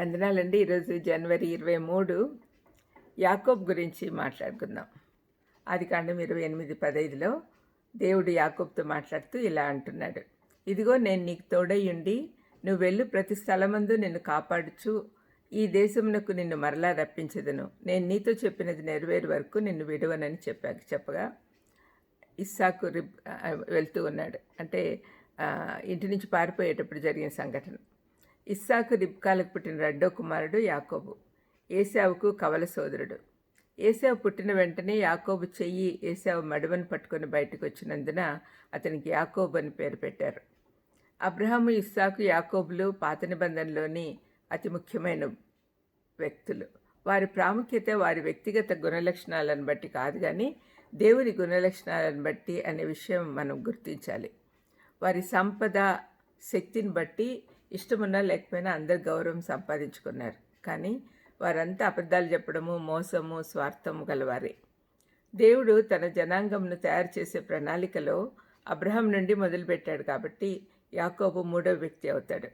వందనాలండి. ఈరోజు జనవరి ఇరవై మూడు. యాకోబ్ గురించి మాట్లాడుకుందాం. అది కాండం ఇరవై ఎనిమిది పదైదులో దేవుడు యాకోబ్తో మాట్లాడుతూ ఇలా అంటున్నాడు. ఇదిగో నేను నీకు తోడయ్యుండి నువ్వు వెళ్ళు ప్రతి స్థలమందు నిన్ను కాపాడుచు. ఈ దేశమునకు నిన్ను మరలా రప్పించదును. నేను నీతో చెప్పినది నెరవేరు వరకు నిన్ను విడవనని చెప్పాక చెప్పగా ఇస్సాకు రిబ్ వెళ్తూ ఉన్నాడు. అంటే ఇంటి నుంచి పారిపోయేటప్పుడు జరిగిన సంఘటన. ఇస్సాకు రిబ్కాలకు పుట్టిన రెండో కుమారుడు యాకోబు. ఏసావుకు కవల సోదరుడు. ఏసావు పుట్టిన వెంటనే యాకోబు చెయ్యి ఏసావు మడవను పట్టుకొని బయటకు వచ్చినందున అతనికి యాకోబు అని పేరు పెట్టారు. అబ్రహాము ఇస్సాకు యాకోబులు పాత నిబంధనలోని అతి ముఖ్యమైన వ్యక్తులు. వారి ప్రాముఖ్యత వారి వ్యక్తిగత గుణలక్షణాలను బట్టి కాదు కానీ దేవుని గుణలక్షణాలను బట్టి అనే విషయం మనం గుర్తించాలి. వారి సంపద శక్తిని బట్టి ఇష్టమున్నా లేకపోయినా అందరు గౌరవం సంపాదించుకున్నారు. కానీ వారంతా అబద్ధాలు చెప్పడము మోసము స్వార్థము గలవారే. దేవుడు తన జనాంగంను తయారు చేసే ప్రణాళికలో అబ్రహం నుండి మొదలుపెట్టాడు కాబట్టి యాకోబు మూడవ వ్యక్తి అవుతాడు.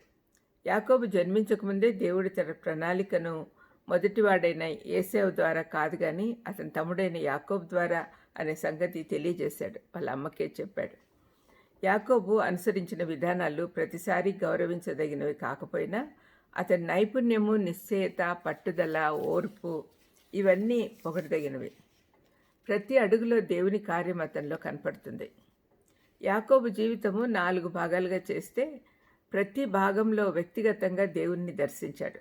యాకోబు జన్మించకముందే దేవుడు తన ప్రణాళికను మొదటివాడైన ఏసేవ్ ద్వారా కాదు కానీ అతని తమ్ముడైన యాకోబ్ ద్వారా అనే సంగతి తెలియజేశాడు. వాళ్ళ అమ్మకే చెప్పాడు. యాకోబు అనుసరించిన విధానాలు ప్రతిసారి గౌరవించదగినవి కాకపోయినా అతని నైపుణ్యము నిశ్చయత పట్టుదల ఓర్పు ఇవన్నీ పొగడదగినవి ప్రతి అడుగులో దేవుని కార్యం అతనిలో కనపడుతుంది. యాకోబు జీవితము నాలుగు భాగాలుగా చేస్తే ప్రతి భాగంలో వ్యక్తిగతంగా దేవుణ్ణి దర్శించాడు.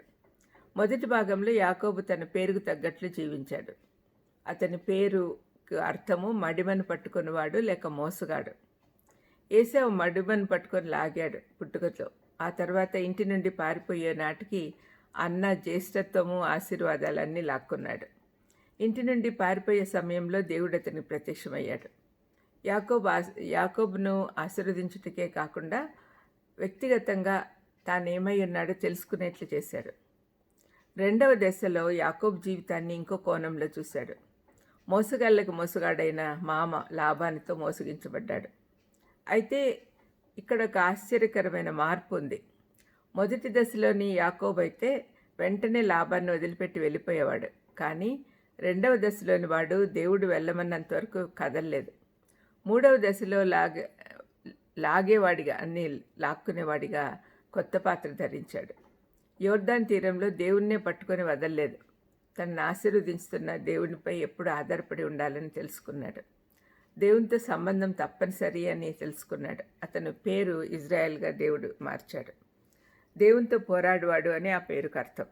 మొదటి భాగంలో యాకోబు తన పేరుకు తగ్గట్లు జీవించాడు. అతని పేరు అర్థము మడిమను పట్టుకున్నవాడు లేక మోసగాడు. ఏసావు మడుమను పట్టుకొని లాగాడు పుట్టుకతో. ఆ తర్వాత ఇంటి నుండి పారిపోయే నాటికి అన్న జ్యేష్ఠత్వము ఆశీర్వాదాలన్నీ లాక్కున్నాడు. ఇంటి నుండి పారిపోయే సమయంలో దేవుడు అతనికి ప్రత్యక్షమయ్యాడు. యాకోబ్ యాకోబ్ను ఆశీర్వదించుటకే కాకుండా వ్యక్తిగతంగా తానేమై ఉన్నాడో తెలుసుకునేట్లు చేశాడు. రెండవ దశలో యాకోబ్ జీవితాన్ని ఇంకో కోణంలో చూశాడు. మోసగాళ్ళకు మోసగాడైన మామ లాభానితో మోసగించబడ్డాడు. అయితే ఇక్కడ ఒక ఆశ్చర్యకరమైన మార్పు ఉంది. మొదటి దశలోని యాకోబ్ అయితే వెంటనే లాభాన్ని వదిలిపెట్టి వెళ్ళిపోయేవాడు. కానీ రెండవ దశలోని వాడు దేవుడు వెళ్ళమన్నంత వరకు కదలలేదు. మూడవ దశలో లాగే లాగేవాడిగా అన్ని లాక్కునేవాడిగా కొత్త పాత్ర ధరించాడు. యోర్దాన్ తీరంలో దేవుణ్ణే పట్టుకొని వదలలేదు. తనను ఆశీర్వదించుతున్న దేవునిపై ఎప్పుడు ఆధారపడి ఉండాలని తెలుసుకున్నాడు. దేవునితో సంబంధం తప్పనిసరి అని తెలుసుకున్నాడు. అతను పేరు ఇజ్రాయెల్గా దేవుడు మార్చాడు. దేవునితో పోరాడువాడు అని ఆ పేరుకు అర్థం.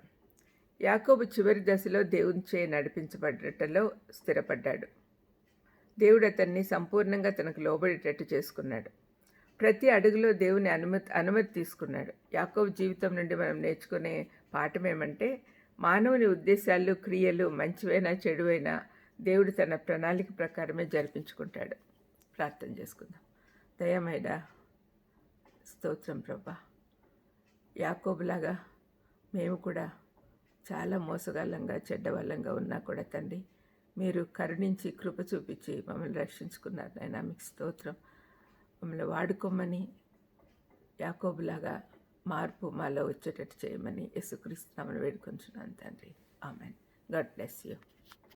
యాకోబు చివరి దశలో దేవునిచే చే స్థిరపడ్డాడు. దేవుడు అతన్ని సంపూర్ణంగా తనకు లోబడేటట్టు చేసుకున్నాడు. ప్రతి అడుగులో దేవుని అనుమతి అనుమతి తీసుకున్నాడు. యాకోబు జీవితం నుండి మనం నేర్చుకునే పాఠం ఏమంటే మానవుని ఉద్దేశాలు క్రియలు మంచివైనా చెడువైనా దేవుడు తన ప్రణాళిక ప్రకారమే జరిపించుకుంటాడు. ప్రార్థన చేసుకుందాం. దయమైడా స్తోత్రం ప్రభా. యాకోబులాగా మేము కూడా చాలా మోసగాళ్ళంగా చెడ్డవాళ్ళంగా ఉన్నా కూడా తండ్రి మీరు కరుణించి కృప చూపించి మమ్మల్ని రక్షించుకున్నారు నాయన. మీకు స్తోత్రం. మమ్మల్ని వాడుకోమని యాకోబులాగా మార్పు మాలో వచ్చేటట్టు చేయమని యేసుక్రీస్తు వేడుకొంచున్నాను తండ్రి. ఆమెన్. God bless you.